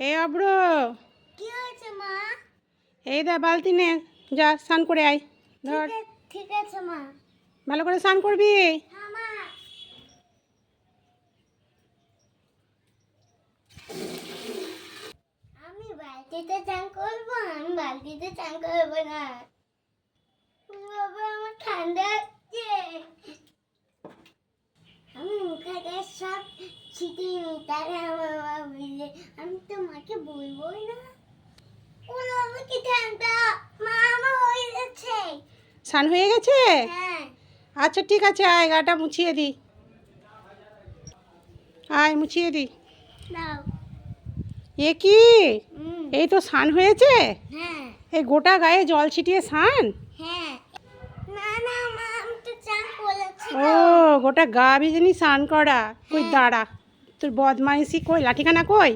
হে অব্র কি হয়েছে মা? এই দা বালতি নে যা স্নান করে আয় ধর। ঠিক আছে- মা। ভালো করে স্নান করবি? হ্যাঁ আমি বালতিতে চান করব আমি বালতিতে চান করব না। বাবা আমার ঠান্ডা হচ্ছে। আমি মুখে সব ছিটিয়ে নি তাহলে আমার মা আমি বলবোই না। ওরা আমাকে ঠান্ডা মা আমার হয়ে যাচ্ছে স্নান হয়ে গেছে? হ্যাঁ। আচ্ছা ঠিক আছে আয় গাটা মুছিয়ে দি। আয় মুছিয়ে দি। দাও। এ কি? এই তো স্নান হয়েছে? হ্যাঁ। এই গোটা গায়ে জল ছিটিয়ে স্নান? হ্যাঁ। না না মা আমি তো চান করেছি ও গোটা গা ভিজে নি স্নান করা। কই দাঁড়া। তোর বদমাইশি কই? লাঠিখানা কই?